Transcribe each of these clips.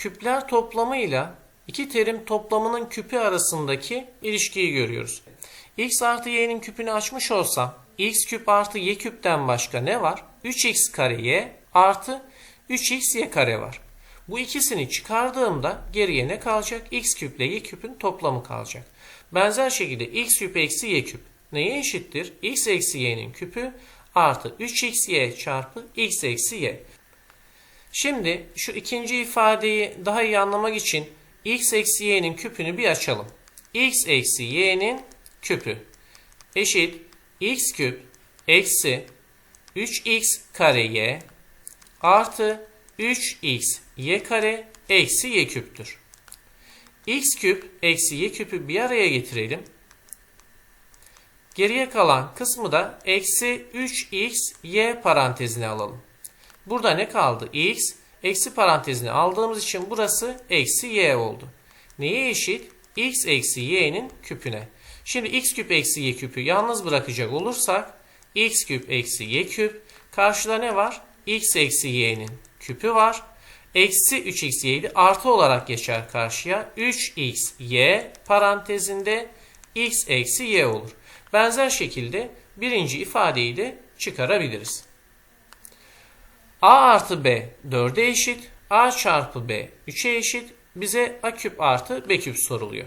küpler toplamıyla iki terim toplamının küpü arasındaki ilişkiyi görüyoruz. x artı y'nin küpünü açmış olsam x küp artı y küpten başka ne var? 3x kare y artı 3x y kare var. Bu ikisini çıkardığımda geriye ne kalacak? x küple y küpün toplamı kalacak. Benzer şekilde x küp eksi y küp neye eşittir? x eksi y'nin küpü artı 3xy çarpı x eksi y. Şimdi şu ikinci ifadeyi daha iyi anlamak için x eksi y'nin küpünü bir açalım. x eksi y'nin küpü eşit x küp eksi 3x kare y artı 3x y kare eksi y küptür. x küp eksi y küpü bir araya getirelim. Geriye kalan kısmı da eksi 3x y parantezine alalım. Burada ne kaldı? x eksi parantezine aldığımız için burası eksi y oldu. Neye eşit? x eksi y'nin küpüne. Şimdi x küp eksi y küpü yalnız bırakacak olursak x küp eksi y küp karşıda ne var? x eksi y'nin küpü var. Eksi 3x y'ydi artı olarak geçer karşıya. 3x y parantezinde x eksi y olur. Benzer şekilde birinci ifadeyi de çıkarabiliriz. A artı b 4'e eşit. a çarpı b 3'e eşit. Bize a küp artı b küp soruluyor.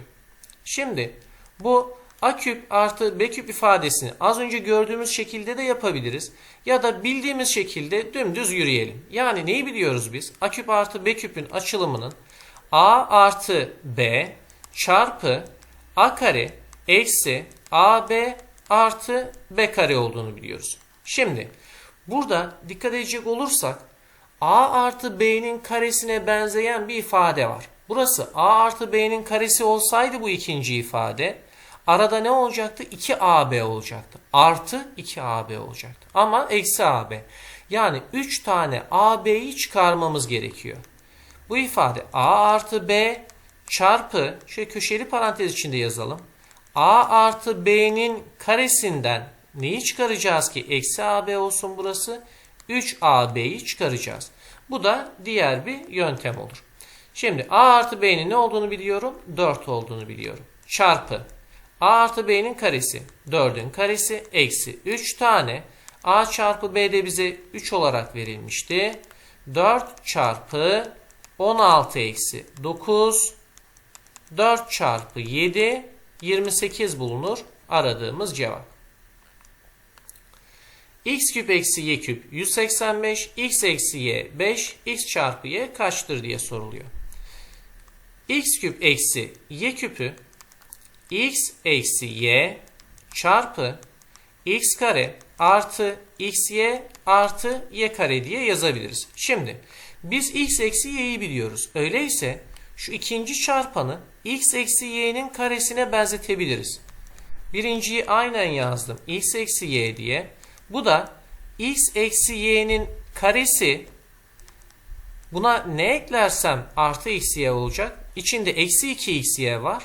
Şimdi bu a küp artı b küp ifadesini az önce gördüğümüz şekilde de yapabiliriz. Ya da bildiğimiz şekilde dümdüz yürüyelim. Yani neyi biliyoruz biz? a küp artı b küpün açılımının a artı b çarpı a kare eksi ab artı b kare olduğunu biliyoruz. Şimdi burada dikkat edecek olursak a artı b'nin karesine benzeyen bir ifade var. Burası a artı b'nin karesi olsaydı bu ikinci ifade arada ne olacaktı? 2ab olacaktı. Artı 2ab olacaktı. Ama eksi ab. Yani 3 tane ab'yi çıkarmamız gerekiyor. Bu ifade a artı b çarpı şöyle köşeli parantez içinde yazalım. a artı b'nin karesinden neyi çıkaracağız ki? Eksi ab olsun burası. 3ab'yi çıkaracağız. Bu da diğer bir yöntem olur. Şimdi a artı b'nin ne olduğunu biliyorum? 4 olduğunu biliyorum. Çarpı a artı b'nin karesi 4'ün karesi eksi 3 tane a çarpı b de bize 3 olarak verilmişti. 4 çarpı 16 eksi 9 4 çarpı 7 28 bulunur aradığımız cevap. X küp eksi y küp 185 x eksi y 5 x çarpı y kaçtır diye soruluyor. x küp eksi y küpü x eksi y çarpı x kare artı xy artı y kare diye yazabiliriz. Şimdi biz x eksi y'yi biliyoruz. Öyleyse şu ikinci çarpanı x eksi y'nin karesine benzetebiliriz. Birinciyi aynen yazdım. x eksi y diye. Bu da x eksi y'nin karesi buna ne eklersem artı xy olacak. İçinde eksi 2xy var.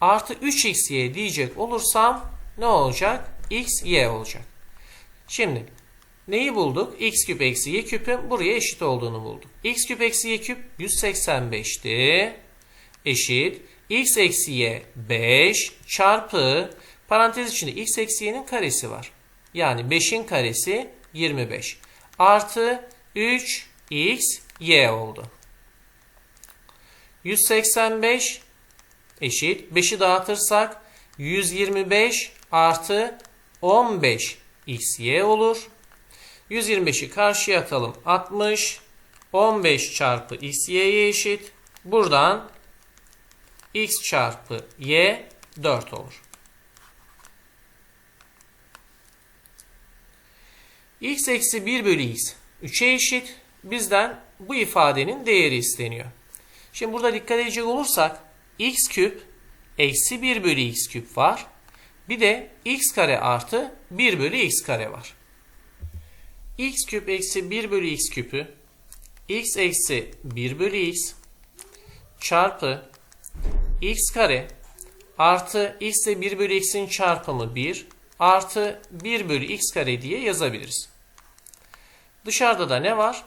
Artı 3xy diyecek olursam ne olacak? xy olacak. Şimdi neyi bulduk? x küp eksi y küpün buraya eşit olduğunu bulduk. x küp eksi y küp 185'ti. Eşit. x eksi y 5 çarpı parantez içinde x eksi y'nin karesi var. Yani 5'in karesi 25. Artı 3x y oldu. 185 eşit. 5'i dağıtırsak 125 artı 15 xy olur. 125'i karşıya atalım. 60 15 çarpı xy'ye eşit. Buradan x çarpı y 4 olur. X eksi 1 bölü x 3'e eşit. Bizden bu ifadenin değeri isteniyor. Şimdi burada dikkat edecek olursak x küp eksi 1 bölü x küp var. Bir de x kare artı 1 bölü x kare var. x küp eksi 1 bölü x küpü x eksi 1 bölü x çarpı x kare artı x ile 1 bölü x'in çarpımı 1 artı 1 bölü x kare diye yazabiliriz. Dışarıda da ne var?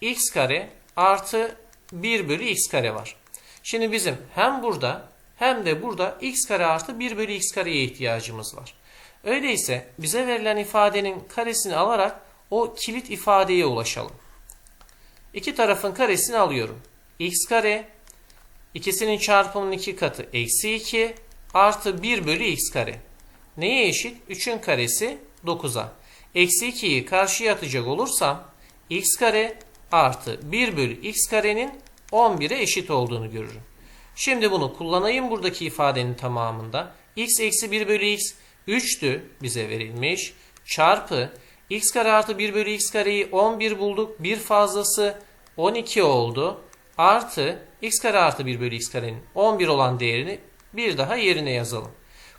x kare artı 1 bölü x kare var. Şimdi bizim hem burada hem de burada x kare artı 1 bölü x kareye ihtiyacımız var. Öyleyse bize verilen ifadenin karesini alarak o kilit ifadeye ulaşalım. İki tarafın karesini alıyorum. x kare ikisinin çarpımının iki katı eksi 2 artı 1 bölü x kare. Neye eşit? 3'ün karesi 9'a. Eksi 2'yi karşıya atacak olursam x kare artı 1 bölü x karenin 11'e eşit olduğunu görürüm. Şimdi bunu kullanayım buradaki ifadenin tamamında. x eksi 1 bölü x 3'tü bize verilmiş. Çarpı x kare artı 1 bölü x kareyi 11 bulduk. Bir fazlası 12 oldu. Artı x kare artı 1 bölü x karenin 11 olan değerini bir daha yerine yazalım.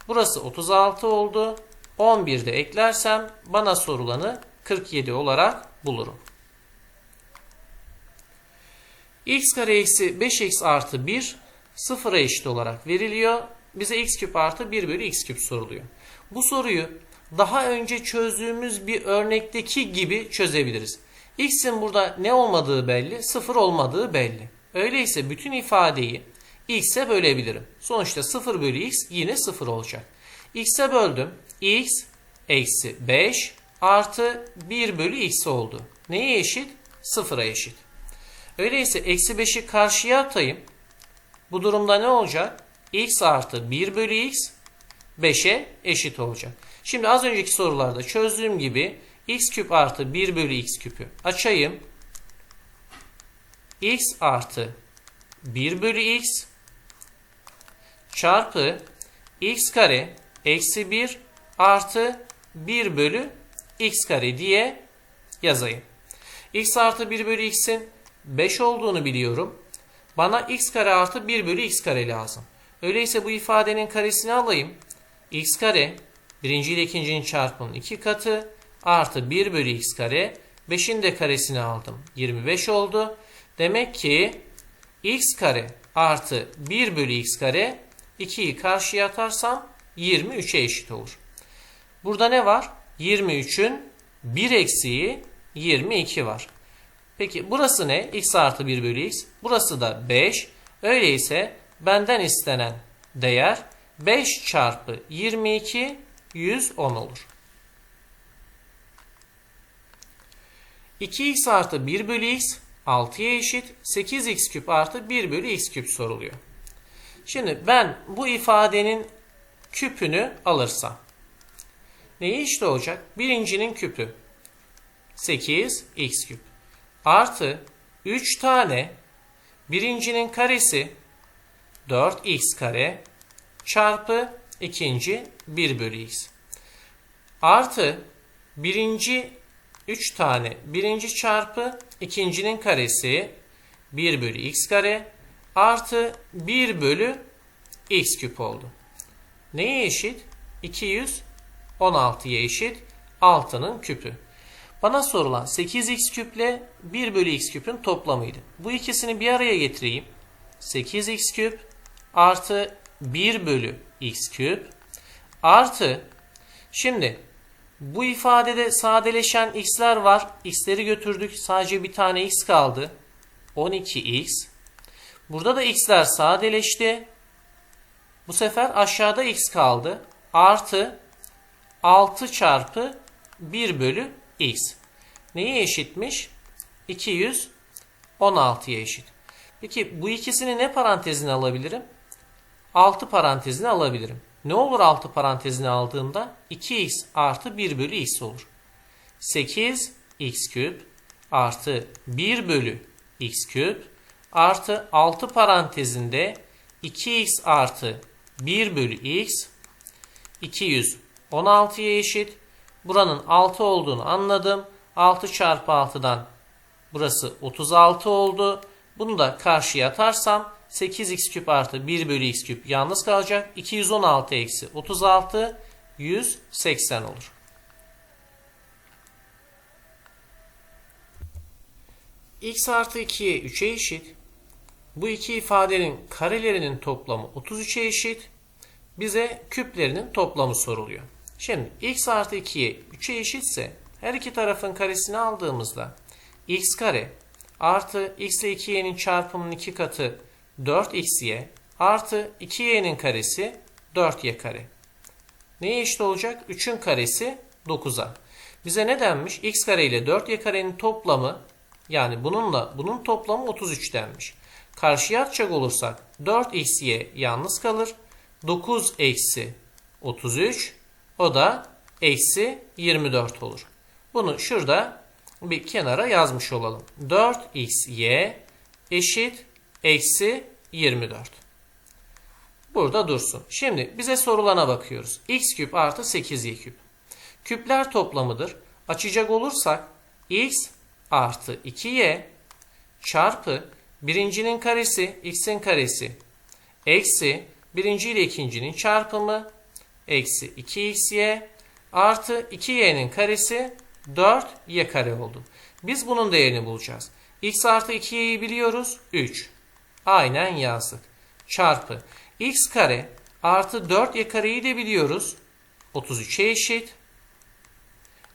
Burası 36 oldu. 11 de eklersem bana sorulanı 47 olarak bulurum. x kare eksi 5x artı 1 sıfıra eşit olarak veriliyor. Bize x küp artı 1 bölü x küp soruluyor. Bu soruyu daha önce çözdüğümüz bir örnekteki gibi çözebiliriz. x'in burada ne olmadığı belli, sıfır olmadığı belli. Öyleyse bütün ifadeyi x'e bölebilirim. Sonuçta 0 bölü x yine 0 olacak. x'e böldüm. X eksi 5 artı 1 bölü x oldu. Neye eşit? 0'a eşit. Öyleyse eksi 5'i karşıya atayım. Bu durumda ne olacak? x artı 1 bölü x 5'e eşit olacak. Şimdi az önceki sorularda çözdüğüm gibi x küp artı 1 bölü x küpü açayım. x artı 1 bölü x çarpı x kare eksi 1 artı 1 bölü x kare diye yazayım. x artı 1 bölü x'in 5 olduğunu biliyorum. Bana x kare artı 1 bölü x kare lazım. Öyleyse bu ifadenin karesini alayım. x kare birinci ile ikincinin çarpımının 2 katı artı 1 bölü x kare 5'in de karesini aldım. 25 oldu. Demek ki x kare artı 1 bölü x kare 2'yi karşıya atarsam 23'e eşit olur. Burada ne var? 23'ün 1 eksiği 22 var. Peki burası ne? x artı 1 bölü x. Burası da 5. Öyleyse benden istenen değer 5 çarpı 22 110 olur. 2x artı 1 bölü x 6'ya eşit. 8x küp artı 1 bölü x küp soruluyor. Şimdi ben bu ifadenin küpünü alırsam neyi işte olacak? Birincinin küpü 8x küp artı 3 tane birincinin karesi 4x kare çarpı ikinci 1 bölü x artı birinci 3 tane birinci çarpı ikincinin karesi 1 bölü x kare artı 1 bölü x küp oldu. Neye eşit? 216'ya eşit 6'nın küpü. Bana sorulan 8x küple 1 bölü x küpün toplamıydı. Bu ikisini bir araya getireyim. 8x küp artı 1 bölü x küp artı şimdi bu ifadede sadeleşen x'ler var. x'leri götürdük. Sadece bir tane x kaldı. 12x. Burada da x'ler sadeleşti. Bu sefer aşağıda x kaldı. Artı 6 çarpı 1 bölü x. Neye eşitmiş? 216'ya eşit. Peki bu ikisini ne parantezine alabilirim? 6 parantezine alabilirim. Ne olur 6 parantezine aldığımda? 2x artı 1 bölü x olur. 8 x küp artı 1 bölü x küp artı 6 parantezinde 2x artı 1 bölü x 216'ya eşit. Buranın 6 olduğunu anladım. 6 çarpı 6'dan burası 36 oldu. Bunu da karşıya atarsam 8x küp artı 1 bölü x küp yalnız kalacak. 216 eksi 36 180 olur. x artı 2'ye 3'e eşit. Bu iki ifadenin karelerinin toplamı 33'e eşit. Bize küplerinin toplamı soruluyor. Şimdi x artı 2'ye 3'e eşitse her iki tarafın karesini aldığımızda x kare artı x ile 2y'nin çarpımının 2 katı 4xy artı 2y'nin karesi 4y kare. Neye eşit olacak? 3'ün karesi 9'a. Bize ne denmiş? x kare ile 4y karenin toplamı yani bununla bunun toplamı 33 denmiş. Karşıya atacak olursak 4xy yalnız kalır. 9 eksi 33 o da eksi 24 olur. Bunu şurada bir kenara yazmış olalım. 4xy eşit eksi 24. Burada dursun. Şimdi bize sorulana bakıyoruz. x küp artı 8y küp. Küpler toplamıdır. Açacak olursak x artı 2y çarpı birincinin karesi x'in karesi eksi birinci ile ikincinin çarpımı eksi 2xy artı 2y'nin karesi 4y kare oldu. Biz bunun değerini bulacağız. x artı 2y'yi biliyoruz 3. Aynen yazdık. Çarpı x kare artı 4y kareyi de biliyoruz. 33'e eşit.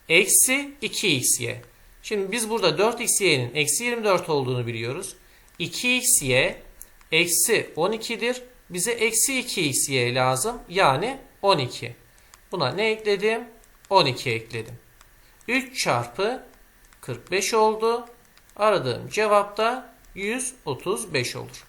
Eksi 2xy. Şimdi biz burada 4xy'nin eksi 24 olduğunu biliyoruz. 2xy eksi 12'dir. Bize eksi 2xy lazım. Yani 12. Buna ne ekledim? 12 ekledim. 3 çarpı 45 oldu. Aradığım cevap da 135 olur.